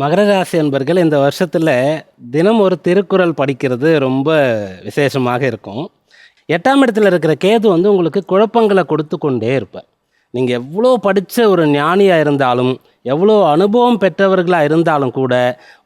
மகர ராசி அன்பர்கள் இந்த வருஷத்தில் தினம் ஒரு திருக்குறள் படிக்கிறது ரொம்ப விசேஷமாக இருக்கும். எட்டாம் இடத்துல இருக்கிற கேது வந்து உங்களுக்கு குழப்பங்களை கொடுத்து கொண்டே இருப்பார். நீங்கள் எவ்வளோ படித்த ஒரு ஞானியாக இருந்தாலும் எவ்வளோ அனுபவம் பெற்றவர்களாக இருந்தாலும் கூட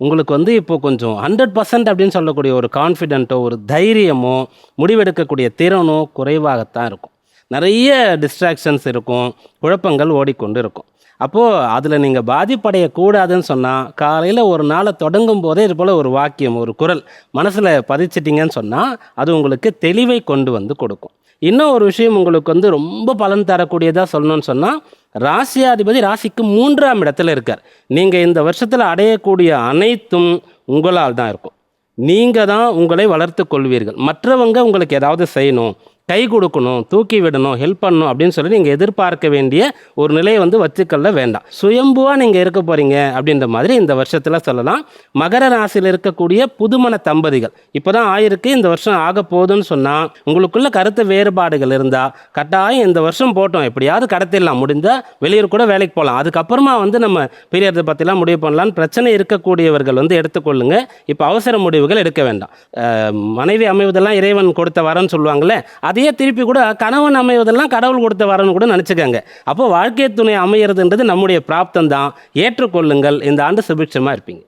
உங்களுக்கு வந்து இப்போ கொஞ்சம் ஹண்ட்ரட் பர்சன்ட் அப்படின்னு சொல்லக்கூடிய ஒரு கான்ஃபிடென்ட்டோ ஒரு தைரியமோ முடிவெடுக்கக்கூடிய திறனோ குறைவாகத்தான் இருக்கும். நிறைய டிஸ்ட்ராக்ஷன்ஸ் இருக்கும் குழப்பங்கள் ஓடிக்கொண்டு இருக்கும் அப்போது அதில் நீங்கள் பாதிப்படையக்கூடாதுன்னு சொன்னால் காலையில் ஒரு நாளை தொடங்கும் போதே இது போல் ஒரு வாக்கியம் ஒரு குரல் மனசில் பதிச்சிட்டிங்கன்னு சொன்னால் அது உங்களுக்கு தெளிவை கொண்டு வந்து கொடுக்கும். இன்னும் ஒரு விஷயம் உங்களுக்கு வந்து ரொம்ப பலன் தரக்கூடியதாக சொல்லணும்னு சொன்னால் ராசியாதிபதி ராசிக்கு மூன்றாம் இடத்துல இருக்கார். நீங்கள் இந்த வருஷத்தில் அடையக்கூடிய அனைத்தும் உங்களால் தான் இருக்கும். நீங்கள் தான் உங்களை வளர்த்து கொள்வீர்கள். மற்றவங்க உங்களுக்கு ஏதாவது செய்யணும் கை கொடுக்கணும் தூக்கி விடணும் ஹெல்ப் பண்ணணும் அப்படின்னு சொல்லி நீங்கள் எதிர்பார்க்க வேண்டிய ஒரு நிலையை வந்து வச்சுக்கொள்ள வேண்டாம். சுயம்புவாக நீங்கள் இருக்க போகிறீங்க அப்படின்ற மாதிரி இந்த வருஷத்தில் சொல்லலாம். மகர ராசியில் இருக்கக்கூடிய புதுமண தம்பதிகள். இப்போ தான் ஆயிருக்கு இந்த வருஷம் ஆக போகுதுன்னு சொன்னால் உங்களுக்குள்ள கருத்து வேறுபாடுகள் இருந்தால் கட்டாயம் இந்த வருஷம் போட்டோம். எப்படியாவது கடத்திடலாம். முடிந்தால் வெளியூர் கூட வேலைக்கு போகலாம் அதுக்கப்புறமா வந்து நம்ம பிரியறதை பற்றிலாம் முடிவு பண்ணலான்னு பிரச்சனை இருக்கக்கூடியவர்கள் வந்து எடுத்துக்கொள்ளுங்க. இப்போ அவசர முடிவுகள் எடுக்க வேண்டாம். மனைவி அமைவதெல்லாம் இறைவன் கொடுத்த வரன்னு சொல்லுவாங்களே அதையே திருப்பி கூட கணவன் அமைவதெல்லாம் கடவுள் கொடுத்த வரன்னு கூட நினச்சிக்கோங்க. அப்போ வாழ்க்கை துணை அமையிறதுன்றது நம்முடைய பிராப்தம் தான் ஏற்றுக்கொள்ளுங்கள். இந்த ஆண்டு சுபிட்சமாக இருப்பீங்க.